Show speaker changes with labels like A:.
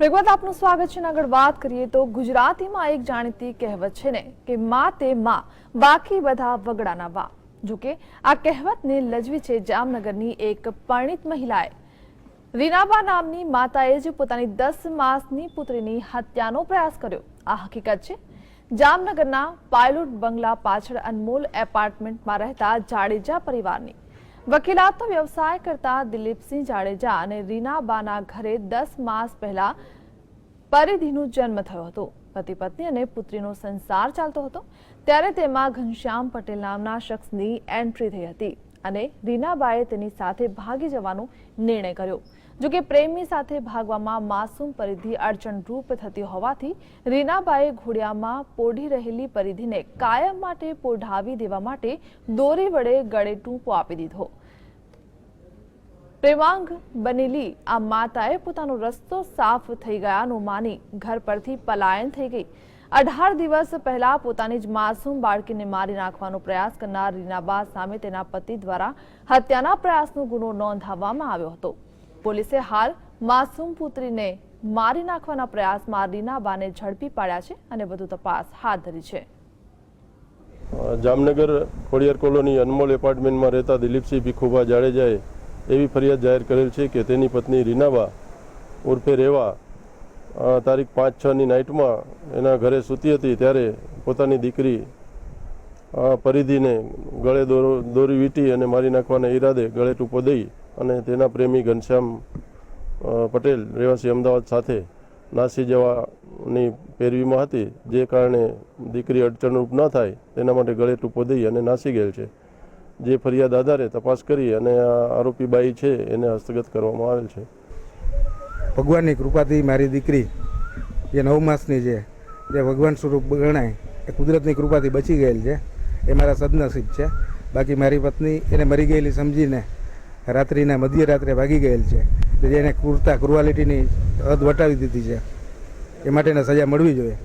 A: વિગત આપનું સ્વાગત છે આગળ વાત કરીએ તો ગુજરાતીમાં એક જાણીતી કહેવત છે ને કે માં તે માં, બાકી બધા વગડાના વા જોકે આ કહેવતને લજવી છે જામનગરની એક પરિણિત મહિલાએ. રીનાબા નામની માતાએ જ પોતાની દસ માસની પુત્રીની હત્યાનો પ્રયાસ કર્યો. આ હકીકત છે. જામનગરના પાયલોટ બંગલા પાછળ અનમોલ એપાર્ટમેન્ટમાં રહેતા જાડેજા પરિવારની વકીલાતનો વ્યવસાય કરતા દિલીપસિંહ જાડેજા અને રીનાબાના ઘરે દસ માસ પહેલા પરિધિનો જન્મ થયો હતો. પતિ પત્ની અને પુત્રીનો સંસાર ચાલતો હતો. ત્યારે તેમાં ઘનશ્યામ પટેલ નામના શખ્સની એન્ટ્રી થઈ હતી. અને રીનાબાએ તેની સાથે ભાગી જવાનો નિર્ણય કર્યો. જોકે પ્રેમી સાથે ભાગવામાં માસૂમ પરિધિ અડચણરૂપ થતી હોવાથી રીનાબાએ ઘોડિયામાં પોઢી રહેલી પરિધિને કાયમ માટે પોઢાવી દેવા માટે દોરી વડે ગળે ટૂંપો આપી દીધો. પ્રેમાંગ બનેલી આ માતાએ પોતાનો રસ્તો સાફ થઈ ગયાનું માની ઘર પરથી પલાયન થઈ ગઈ. અઢાર દિવસ પહેલા પોતાની જ માસૂમ બાળકીને મારી નાખવાનો પ્રયાસ કરનાર રીનાબા સામે તેના પતિ દ્વારા હત્યાના પ્રયાસનો ગુનો નોંધાવવામાં આવ્યો હતો. પોલીસે હાલ માસૂમ પુત્રીને મારી નાખવાના પ્રયાસમાં રીનાબાને ઝડપી પાડ્યા છે અને વધુ તપાસ હાથ ધરી છે.
B: જામનગર ખોડિયાર કોલોની અનમોલ એપાર્ટમેન્ટમાં રહેતા દિલીપસિંહ ભીખુભા જાડેજાએ એવી ફરિયાદ જાહેર કરેલ છે કે તેની પત્ની રીનાબા ઉર્ફે રેવા તારીખ પાંચ છની નાઇટમાં એના ઘરે સૂતી હતી, ત્યારે પોતાની દીકરી પરિધીને ગળે દોરો, દોરી વીંટી અને મારી નાખવાના ઈરાદે ગળે ટૂંપો દઈ અને તેના પ્રેમી ઘનશ્યામ પટેલ રહેવાસી અમદાવાદ સાથે નાસી જવાની પેરવીમાં હતી, જે કારણે દીકરી અડચણરૂપ ન થાય, તેના માટે ગળે ટૂંપો દઈ અને નાસી ગયેલ છે. જે ફરિયાદ આધારે તપાસ કરી અને આ આરોપી બાઈ છે, એને હસ્તગત કરવામાં આવેલ છે.
C: ભગવાનની કૃપાથી મારી દીકરી જે નવ માસની છે, જે ભગવાન સ્વરૂપ ગણાય, એ કુદરતની કૃપાથી બચી ગયેલ છે. એ મારા સદનસીબ છે. બાકી મારી પત્ની એને મરી ગયેલી સમજીને રાત્રિના મધ્ય રાત્રે ભાગી ગયેલ છે. જેને કુર્તા ક્રુઆલિટીની હદ વટાવી દીધી છે. એ માટેને સજા મળવી જોઈએ.